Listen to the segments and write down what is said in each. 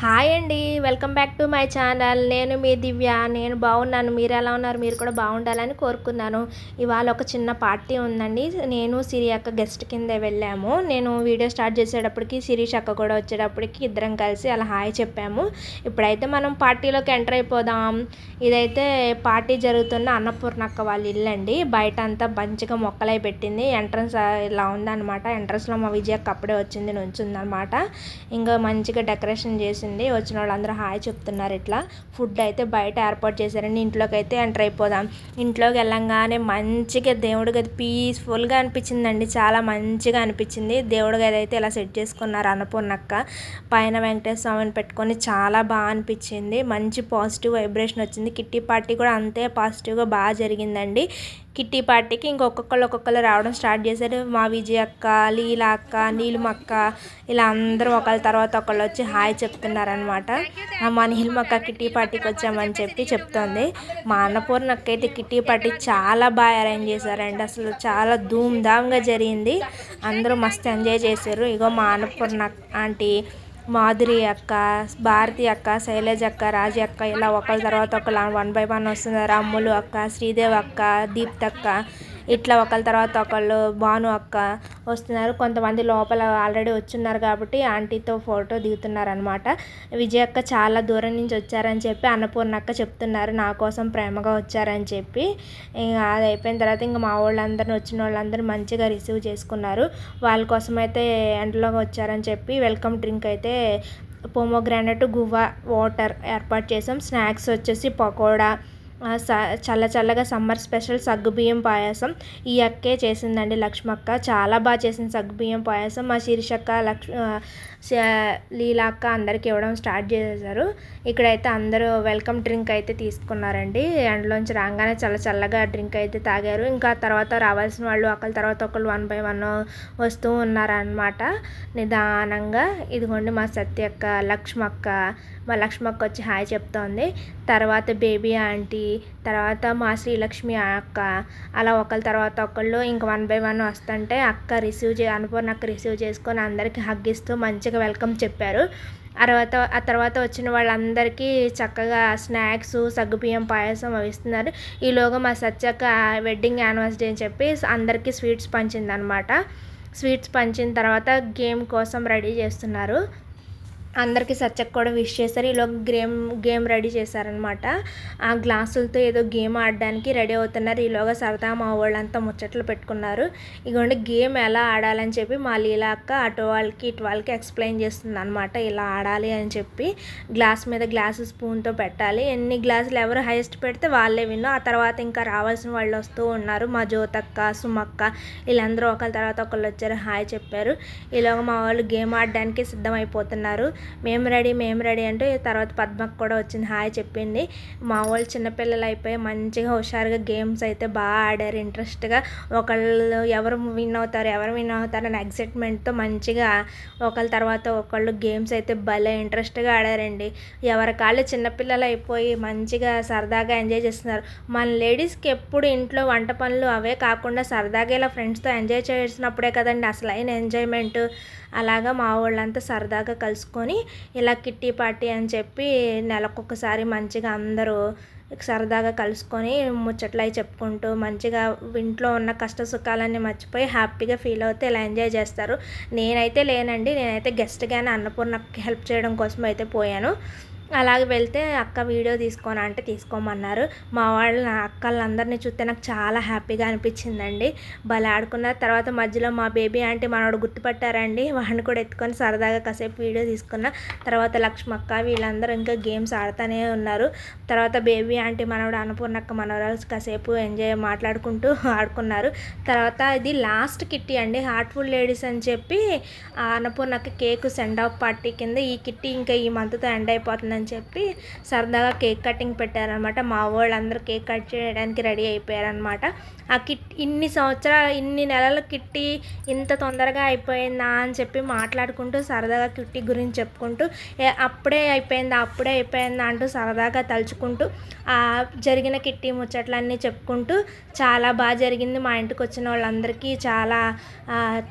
Hi అండి welcome back to my channel. నేను మీ దివ్య. నేను బాగున్నాను. మీరు ఎలా ఉన్నారు? మీరు కూడా బాగుండాలని కోరుకున్నాను. ఇవాళ ఒక చిన్న పార్టీ ఉందండి. నేను సిరి అక్క గెస్ట్ కింద వెళ్ళాము. నేను వీడియో స్టార్ట్ చేసేటప్పటికి శిరీష్ అక్క కూడా వచ్చేటప్పటికి ఇద్దరం కలిసి అలా హాయ్ చెప్పాము. ఇప్పుడైతే మనం పార్టీలోకి ఎంటర్ అయిపోదాం. ఇదైతే పార్టీ జరుగుతున్న అన్నపూర్ణక్క వాళ్ళ ఇల్లు అండి. బయట అంతా మంచిగా మొక్కలై పెట్టింది. ఎంట్రన్స్ ఇలా ఉందన్నమాట. ఎంట్రన్స్లో మా విజయక్క అప్పుడే వచ్చింది నుంచిందనమాట ఇంకా మంచిగా డెకరేషన్ చేసి వచ్చింది వచ్చిన వాళ్ళందరూ హాయ్ చెప్తున్నారు ఇట్లా. ఫుడ్ అయితే బయట ఏర్పాటు చేశారండి ఇంట్లోకి అయితే ఎంటర్ అయిపోదాం. ఇంట్లోకి వెళ్ళంగానే మంచిగా దేవుడి గది పీస్ఫుల్గా అనిపించిందండి. చాలా మంచిగా అనిపించింది. దేవుడి గది అయితే ఇలా సెట్ చేసుకున్నారు అన్నపూర్ణక్క. పైన వెంకటేశ్వర స్వామిని పెట్టుకొని చాలా బాగా అనిపించింది. మంచి పాజిటివ్ వైబ్రేషన్ వచ్చింది. కిట్టి పార్టీ కూడా అంతే పాజిటివ్గా బాగా జరిగిందండి. కిట్టి పార్టీకి ఇంకొకళ్ళు ఒక్కొక్కరు రావడం స్టార్ట్ చేశారు. మా విజయ అక్క లీలా అక్క నీలిమక్క ఇలా అందరూ ఒకళ్ళ తర్వాత ఒకళ్ళు వచ్చి హాయ్ చెప్తున్నారనమాట మా నీలిమక్క కిట్టి పార్టీకి వచ్చామని చెప్పి చెప్తోంది. మా అన్నపూర్ణ అక్క అయితే కిట్టి పార్టీ చాలా బాగా అరేంజ్ చేశారండి. అసలు చాలా ధూమ్ధామ్గా జరిగింది. అందరూ మస్తు ఎంజాయ్ చేశారు. ఇగో మా అన్నపూర్ణ ఆంటీ మాధురి అక్క భారతి అక్క శైలజ అక్క రాజీ అక్క ఇలా ఒకళ్ళ తర్వాత ఒకళ్ళు వన్ బై వన్ వస్తున్నారు. అమ్ములు అక్క శ్రీదేవి అక్క దీప్తక్క ఇట్లా ఒకళ్ళ తర్వాత ఒకళ్ళు భాను అక్క వస్తున్నారు. కొంతమంది లోపల ఆల్రెడీ వచ్చున్నారు కాబట్టి ఆంటీతో ఫోటో దిగుతున్నారనమాట విజయ విజయ్ అక్క చాలా దూరం నుంచి వచ్చారని చెప్పి అన్నపూర్ణ అక్క చెప్తున్నారు. నా కోసం ప్రేమగా వచ్చారని చెప్పి. ఇంకా అది అయిపోయిన తర్వాత ఇంకా మా వాళ్ళందరిని వచ్చిన వాళ్ళందరూ మంచిగా రిసీవ్ చేసుకున్నారు. వాళ్ళ కోసం అయితే ఎండలో వచ్చారని చెప్పి వెల్కమ్ డ్రింక్ అయితే పోమోగ్రానైట్ గువ్వ వాటర్ ఏర్పాటు చేసాం. స్నాక్స్ వచ్చేసి పకోడా చల్ల చల్లగా సమ్మర్ స్పెషల్ సగ్గుబియ్యం పాయసం ఈ అక్కే చేసిందండి లక్ష్మక్క. చాలా బాగా చేసింది సగ్గుబియ్యం పాయసం. మా శీర్షక్క లక్ష్ లీలాక్క అందరికి ఇవ్వడం స్టార్ట్ చేసేసారు ఇక్కడైతే అందరూ వెల్కమ్ డ్రింక్ అయితే తీసుకున్నారండి. ఎండలోంచి రాగానే చల్ల చల్లగా డ్రింక్ అయితే తాగారు. ఇంకా తర్వాత రావాల్సిన వాళ్ళు ఒకళ్ళ తర్వాత ఒకళ్ళు వన్ బై వన్ వస్తూ ఉన్నారనమాట నిదానంగా. ఇదిగోండి మా సత్యక్క లక్ష్మక్క మా లక్ష్మక్క వచ్చి హాయ్ చెప్తోంది. తర్వాత బేబీ ఆంటీ తర్వాత మా శ్రీలక్ష్మి అక్క అలా ఒకళ్ళ తర్వాత ఒకళ్ళు ఇంక వన్ బై వన్ వస్తుంటే అక్క రిసీవ్ చే అనుపూర్ణ అక్క రిసీవ్ చేసుకొని అందరికీ హగ్ ఇస్తూ మంచిగా వెల్కమ్ చెప్పారు. తర్వాత ఆ తర్వాత వచ్చిన వాళ్ళందరికీ చక్కగా స్నాక్స్ సగ్గుబియ్యం పాయసం అవి ఇస్తున్నారు. ఈలోగా మా సత్యక్క వెడ్డింగ్ యానివర్సరీ అని చెప్పి అందరికీ స్వీట్స్ పంచిందనమాట స్వీట్స్ పంచిన తర్వాత గేమ్ కోసం రెడీ చేస్తున్నారు. అందరికీ సచ్చక్ కూడా విష్ చేశారు. ఈలో గేమ్ గేమ్ రెడీ చేశారనమాట ఆ గ్లాసులతో ఏదో గేమ్ ఆడడానికి రెడీ అవుతున్నారు. ఈలోగా సరదా మా వాళ్ళంతా ముచ్చట్లు పెట్టుకున్నారు. ఇగోండి గేమ్ ఎలా ఆడాలని చెప్పి మా లీలా అక్క అటు వాళ్ళకి ఇటు వాళ్ళకి ఎక్స్ప్లెయిన్ చేస్తుంది అనమాట ఇలా ఆడాలి అని చెప్పి గ్లాస్ మీద గ్లాసు స్పూన్తో పెట్టాలి. ఎన్ని గ్లాసులు ఎవరు హైయెస్ట్ పెడితే వాళ్ళే విన్ను ఆ తర్వాత ఇంకా రావాల్సిన వాళ్ళు వస్తూ ఉన్నారు. మా జ్యోతక్క సుమక్క వీళ్ళందరూ ఒకళ్ళ తర్వాత ఒకళ్ళు వచ్చారు. హాయ్ చెప్పారు. ఈలోగా మా వాళ్ళు గేమ్ ఆడడానికి సిద్ధమైపోతున్నారు. మేము రెడీ మేము రెడీ అంటే తర్వాత పద్మకు కూడా వచ్చింది. హాయ్ చెప్పింది. మా వాళ్ళు చిన్నపిల్లలు అయిపోయి మంచిగా హుషారుగా గేమ్స్ అయితే బాగా ఆడారు. ఇంట్రెస్ట్గా ఒకళ్ళు ఎవరు విన్ అవుతారు ఎవరు విన్ అవుతారు అని ఎగ్జైట్మెంట్తో మంచిగా ఒకళ్ళ తర్వాత ఒకళ్ళు గేమ్స్ అయితే భలే ఇంట్రెస్ట్గా ఆడారండి. ఎవరి కాళ్ళు చిన్నపిల్లలు అయిపోయి మంచిగా సరదాగా ఎంజాయ్ చేస్తున్నారు. మన లేడీస్కి ఎప్పుడు ఇంట్లో వంట పనులు అవే కాకుండా సరదాగా ఇలా ఫ్రెండ్స్తో ఎంజాయ్ చేసినప్పుడే కదండి అసలు అయిన ఎంజాయ్మెంట్. అలాగా మా వాళ్ళంతా సరదాగా కలుసుకొని ఇలా కిట్టి పార్టీ అని చెప్పి నెలకొకసారి మంచిగా అందరూ సరదాగా కలుసుకొని ముచ్చట్లు అవి చెప్పుకుంటూ మంచిగా ఇంట్లో ఉన్న కష్ట సుఖాలన్నీ మర్చిపోయి హ్యాపీగా ఫీల్ అవుతే ఇలా ఎంజాయ్ చేస్తారు. నేనైతే లేనండి. నేనైతే గెస్ట్గానే అన్నపూర్ణకి హెల్ప్ చేయడం కోసం అయితే పోయాను. అలాగే వెళ్తే అక్క వీడియో తీసుకోనా అంటే తీసుకోమన్నారు. మా వాళ్ళు నా అక్కలందరినీ చూస్తే నాకు చాలా హ్యాపీగా అనిపించిందండి. భలే ఆడుకున్న తర్వాత మధ్యలో మా బేబీ ఆంటీ మనోడు గుర్తుపట్టారండి. వాడిని కూడా ఎత్తుకొని సరదాగా కాసేపు వీడియో తీసుకున్న. తర్వాత లక్ష్మక్క వీళ్ళందరూ ఇంకా గేమ్స్ ఆడుతూనే ఉన్నారు. తర్వాత బేబీ ఆంటీ మనోడు అన్నపూర్ణక్క మనవరాలు కాసేపు ఎంజాయ్ మాట్లాడుకుంటూ ఆడుకున్నారు. తర్వాత ఇది లాస్ట్ కిట్టి అండి. హార్ట్ఫుల్ లేడీస్ అని చెప్పి అన్నపూర్ణక్క కేక్ సెండ్ ఆఫ్ పార్టీ కింద ఈ కిట్టి ఇంకా ఈ మంత్తో ఎండ్ అయిపోతుంది అని చెప్పి సరదాగా కేక్ కటింగ్ పెట్టారనమాట. మా వాళ్ళందరూ కేక్ కట్ చేయడానికి రెడీ అయిపోయారనమాట. ఆ కిట్ ఇన్ని సంవత్సరాలు ఇన్ని నెలలు కిట్టి ఇంత తొందరగా అయిపోయిందా అని చెప్పి మాట్లాడుకుంటూ సరదాగా కిట్టి గురించి చెప్పుకుంటూ అప్పుడే అయిపోయిందా అప్పుడే అయిపోయిందా అంటూ సరదాగా తలుచుకుంటూ జరిగిన కిట్టి ముచ్చట్లన్నీ చెప్పుకుంటూ చాలా బాగా జరిగింది మా ఇంటికి వచ్చిన వాళ్ళందరికీ చాలా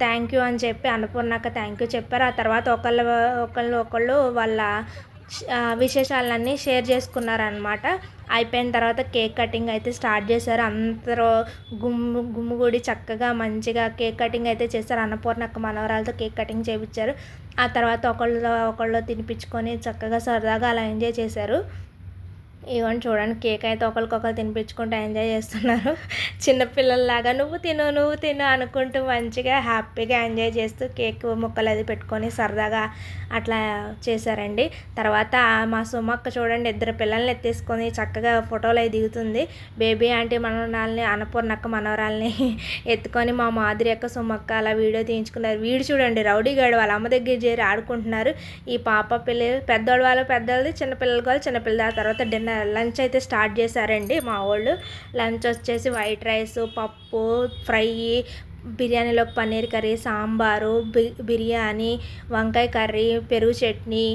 థ్యాంక్ యూ అని చెప్పి అన్నపూర్ణాక థ్యాంక్ యూ చెప్పారు. ఆ తర్వాత ఒకళ్ళు ఒకళ్ళు ఒకళ్ళు వాళ్ళ విశేషాలన్నీ షేర్ చేసుకున్నారనమాట అయిపోయిన తర్వాత కేక్ కటింగ్ అయితే స్టార్ట్ చేశారు. అందరూ గుమ్ము గుమ్ముగూడి చక్కగా మంచిగా కేక్ కటింగ్ అయితే చేశారు. అన్నపూర్ణక్క మనవరాలతో కేక్ కటింగ్ చేయించారు ఆ తర్వాత ఒకళ్ళు ఒకళ్ళు తినిపించుకొని చక్కగా సరదాగా అలా ఎంజాయ్ చేశారు. ఇవన్నీ చూడండి కేక్ అయితే ఒకరికొకరు తినిపించుకుంటూ ఎంజాయ్ చేస్తున్నారు. చిన్నపిల్లల్లాగా నువ్వు తిను నువ్వు తిను అనుకుంటూ మంచిగా హ్యాపీగా ఎంజాయ్ చేస్తూ కేక్ ముక్కలు అది పెట్టుకొని సరదాగా అట్లా చేశారండి. తర్వాత మా సుమక్క చూడండి ఇద్దరు పిల్లల్ని ఎత్తేసుకొని చక్కగా ఫోటోలు అవి దిగుతుంది. బేబీ ఆంటీ మనవరాల్ని అన్నపూర్ణక్క మనవరాల్ని ఎత్తుకొని మా మాదిరి యొక్క సుమక్క అలా వీడియో తీయించుకున్నారు. వీడు చూడండి రౌడీ గాడు వాళ్ళ అమ్మ దగ్గర చేరి ఆడుకుంటున్నారు. ఈ పాప పిల్లలు పెద్దోళ్ళ వాళ్ళు పెద్దోళ్ళది చిన్నపిల్లలు వాళ్ళు చిన్నపిల్లలు తర్వాత డిన్నర్ లంచ్ అయితే స్టార్ట్ చేశారండి. మా వాళ్ళు లంచ్ వచ్చేసి వైట్ రైస్ పప్పు ఫ్రై బిర్యానీలోకి పన్నీర్ కర్రీ సాంబారు బి బిర్యానీ వంకాయ కర్రీ పెరుగు చట్నీ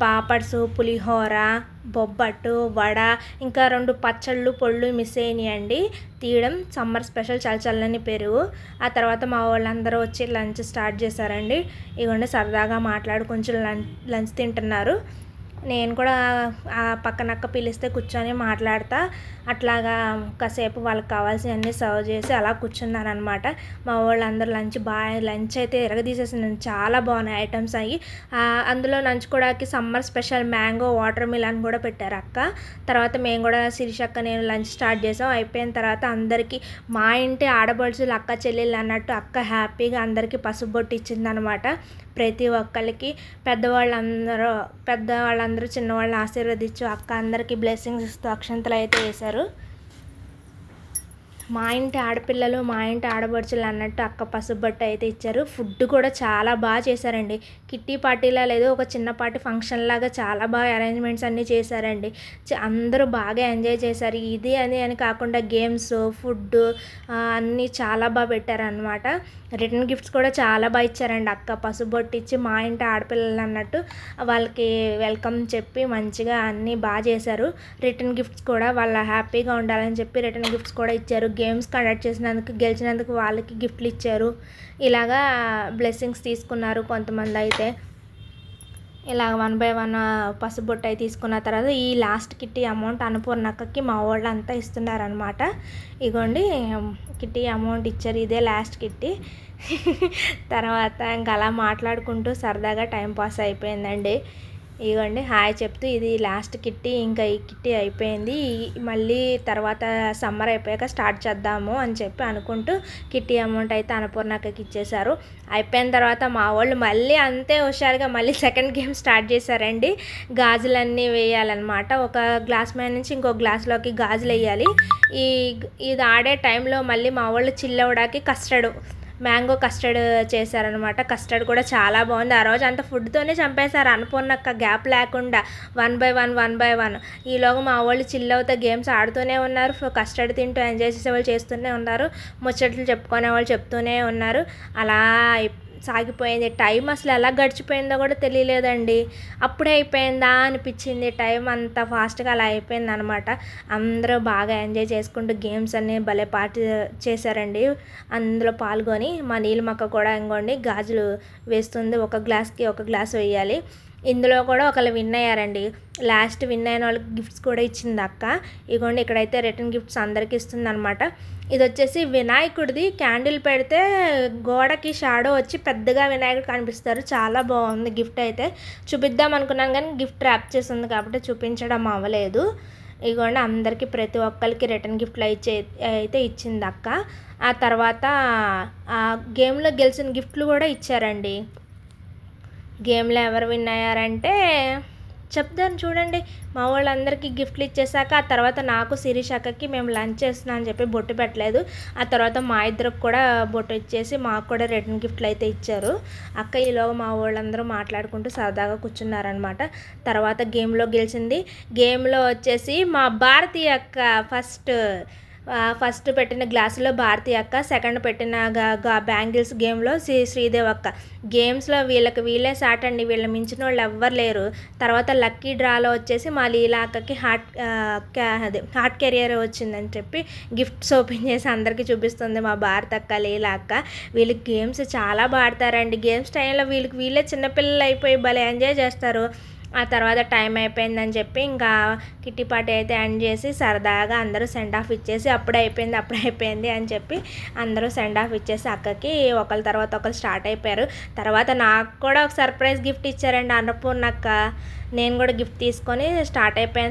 పాపడ్స్ పులిహోర బొబ్బట్టు వడ ఇంకా రెండు పచ్చళ్ళు పొళ్ళు మిస్ అయినాయండి. తీయడం సమ్మర్ స్పెషల్ చల్ల చల్లని పెరుగు. ఆ తర్వాత మా వాళ్ళందరూ వచ్చి లంచ్ స్టార్ట్ చేశారండి. ఇవన్నీ సరదాగా మాట్లాడు కొంచెం లంచ్ లంచ్ తింటున్నారు. నేను కూడా ఆ పక్కనక్క పిలిస్తే కూర్చొని మాట్లాడతా. అట్లాగా కాసేపు వాళ్ళకి కావాల్సినవన్నీ సర్వ్ చేసి అలా కూర్చున్నాను అనమాట మా వాళ్ళందరూ లంచ్ బాగా లంచ్ అయితే ఎరగదీసేసింది. చాలా బాగున్నాయి ఐటమ్స్ అయ్యి. అందులో నంచుకోవడానికి summer special mango watermelon కూడా పెట్టారు అక్క. తర్వాత మేము కూడా శిరీష్ నేను లంచ్ స్టార్ట్ చేసాం. అయిపోయిన తర్వాత అందరికీ మా ఇంటి ఆడబడుచులు అక్క చెల్లెళ్ళు అన్నట్టు అక్క హ్యాపీగా అందరికీ పసుపు బొట్టు ఇచ్చిందనమాట ప్రతి ఒక్కరికి పెద్దవాళ్ళందరూ పెద్దవాళ్ళందరూ చిన్నవాళ్ళని ఆశీర్వదించు. అక్క అందరికీ బ్లెస్సింగ్స్ ఇస్తూ అక్షంతలు అయితే వేశారు. మా ఇంటి ఆడపిల్లలు మా ఇంటి ఆడపడుచులు అన్నట్టు అక్క పసుబట్టు అయితే ఇచ్చారు. ఫుడ్ కూడా చాలా బాగా చేశారండి. కిట్టి పార్టీలా లేదు ఒక చిన్నపాటి ఫంక్షన్ లాగా చాలా బాగా అరేంజ్మెంట్స్ అన్నీ చేశారండి. అందరూ బాగా ఎంజాయ్ చేశారు. ఇది అని అని కాకుండా గేమ్స్ ఫుడ్ అన్నీ చాలా బాగా పెట్టారనమాట రిటర్న్ గిఫ్ట్స్ కూడా చాలా బాగా ఇచ్చారండి. అక్క పసుబొట్టి ఇచ్చి మా ఇంటి ఆడపిల్లలు అన్నట్టు వాళ్ళకి వెల్కమ్ చెప్పి మంచిగా అన్నీ బాగా చేశారు. రిటర్న్ గిఫ్ట్స్ కూడా వాళ్ళ హ్యాపీగా ఉండాలని చెప్పి రిటర్న్ గిఫ్ట్స్ కూడా ఇచ్చారు. గేమ్స్ కండక్ట్ చేసినందుకు గెలిచినందుకు వాళ్ళకి గిఫ్ట్లు ఇచ్చారు. ఇలాగా బ్లెస్సింగ్స్ తీసుకున్నారు కొంతమంది అయితే. ఇలా వన్ బై వన్ పసుబొట్టు అయి తీసుకున్న తర్వాత ఈ లాస్ట్ కిట్టి అమౌంట్ అన్నపూర్ణక్కకి మా వాళ్ళు అంతా ఇస్తున్నారనమాట ఇగోండి కిట్టి అమౌంట్ ఇచ్చారు ఇదే లాస్ట్ కిట్టి. తర్వాత ఇంకా అలా మాట్లాడుకుంటూ సరదాగా టైం పాస్ అయిపోయిందండి. ఇవ్వండి హాయ్ చెప్తూ ఇది లాస్ట్ కిట్టి ఇంకా ఈ కిట్టి అయిపోయింది. ఈ- మళ్ళీ తర్వాత సమ్మర్ అయిపోయాక స్టార్ట్ చేద్దాము అని చెప్పి అనుకుంటూ కిట్టి అమౌంట్ అయితే అన్నపూర్ణకి ఇచ్చేశారు. అయిపోయిన తర్వాత మా వాళ్ళు మళ్ళీ అంతే హుషారుగా మళ్ళీ సెకండ్ గేమ్ స్టార్ట్ చేశారండి. గాజులన్నీ వేయాలన్నమాట. ఒక గ్లాస్ మీద నుంచి ఇంకో గ్లాస్లోకి గాజులు వేయాలి. ఈ ఇది ఆడే టైంలో మళ్ళీ మా వాళ్ళు చిల్లవడానికి కస్టర్డ్ మ్యాంగో కస్టర్డ్ చేశారనమాట కస్టర్డ్ కూడా చాలా బాగుంది. ఆ రోజు అంత ఫుడ్తోనే చంపేశారు. అనుకున్నక్క గ్యాప్ లేకుండా one by one one by one. ఈలోగా మా వాళ్ళు చిల్ అవుతా గేమ్స్ ఆడుతూనే ఉన్నారు. కస్టర్డ్ తింటూ ఎంజాయ్ చేసే వాళ్ళు చేస్తూనే ఉన్నారు. ముచ్చట్లు చెప్పుకునే వాళ్ళు చెప్తూనే ఉన్నారు. అలా సాగిపోయింది. టైం అసలు ఎలా గడిచిపోయిందో కూడా తెలియలేదండి. అప్పుడే అయిపోయిందా అనిపించింది. టైం అంత ఫాస్ట్గా అలా అయిపోయింది అనమాట అందరూ బాగా ఎంజాయ్ చేసుకుంటూ గేమ్స్ అన్నీ భలే పార్టీ చేశారండి. అందులో పాల్గొని మా నీలిమక్క కూడా ఇంకోండి గాజులు వేస్తుంది. ఒక గ్లాస్కి ఒక గ్లాస్ వేయాలి. ఇందులో కూడా ఒకళ్ళు విన్ అయ్యారండి. లాస్ట్ విన్ అయిన వాళ్ళకి గిఫ్ట్స్ కూడా ఇచ్చింది అక్క. ఇగోండి ఇక్కడైతే రిటర్న్ గిఫ్ట్స్ అందరికి ఇస్తుంది అనమాట ఇది వచ్చేసి వినాయకుడిది. క్యాండిల్ పెడితే గోడకి షాడో వచ్చి పెద్దగా వినాయకుడు కనిపిస్తారు. చాలా బాగుంది గిఫ్ట్ అయితే. చూపిద్దాం అనుకున్నాను కానీ గిఫ్ట్ ర్యాప్ చేసి ఉంది కాబట్టి చూపించడం అవ్వలేదు. ఇగోండి అందరికీ ప్రతి ఒక్కరికి రిటర్న్ గిఫ్ట్లు ఇచ్చే అయితే ఇచ్చింది అక్క. ఆ తర్వాత ఆ గేమ్లో గెలిచిన గిఫ్ట్లు కూడా ఇచ్చారండి. గేమ్లో ఎవరు విన్ అయ్యారంటే చెప్తాను చూడండి. మా వాళ్ళందరికీ గిఫ్ట్లు ఇచ్చేసాక ఆ తర్వాత నాకు శిరీష్ అక్కకి మేము లంచ్ చేస్తున్నా అని చెప్పి బొట్టు పెట్టలేదు. ఆ తర్వాత మా ఇద్దరికి కూడా బొట్టు ఇచ్చేసి మాకు కూడా రిటర్న్ గిఫ్ట్లు అయితే ఇచ్చారు. అక్క ఈలో మా వాళ్ళందరూ మాట్లాడుకుంటూ సరదాగా కూర్చున్నారనమాట తర్వాత గేమ్లో గెలిచింది. గేమ్లో వచ్చేసి మా భారతి అక్క ఫస్ట్ ఫస్ట్ పెట్టిన గ్లాసులో భారతి అక్క సెకండ్ పెట్టిన బ్యాంగిల్స్ గేమ్లో శ్రీ శ్రీదేవ్ అక్క. గేమ్స్లో వీళ్ళకి వీళ్ళే సాట్ అండి వీళ్ళ మించిన వాళ్ళు ఎవ్వరు లేరు. తర్వాత లక్కీ డ్రాలో వచ్చేసి మా లీలా అక్కకి హార్ట్ అదే హార్ట్ కెరియర్ వచ్చిందని చెప్పి గిఫ్ట్స్ ఓపెన్ చేసి అందరికీ చూపిస్తుంది మా భారత అక్క లీలా అక్క. వీళ్ళకి గేమ్స్ చాలా బాడతారండి గేమ్స్ టైంలో వీళ్ళకి వీళ్ళే చిన్నపిల్లలు అయిపోయి భలే ఎంజాయ్ చేస్తారు. ఆ తర్వాత టైం అయిపోయిందని చెప్పి ఇంకా కిట్టి పార్టీ అయితే ఎండ్ చేసి సరదాగా అందరూ సెండ్ ఆఫ్ ఇచ్చేసి అప్పుడే అయిపోయింది అప్పుడు అయిపోయింది అని చెప్పి అందరూ సెండ్ ఆఫ్ ఇచ్చేసి అక్కకి ఒకరి తర్వాత ఒకరు స్టార్ట్ అయిపోయారు. తర్వాత నాకు కూడా ఒక సర్ప్రైజ్ గిఫ్ట్ ఇచ్చారండి అన్నపూర్ణక్క. నేను కూడా గిఫ్ట్ తీసుకొని స్టార్ట్ అయిపోయిన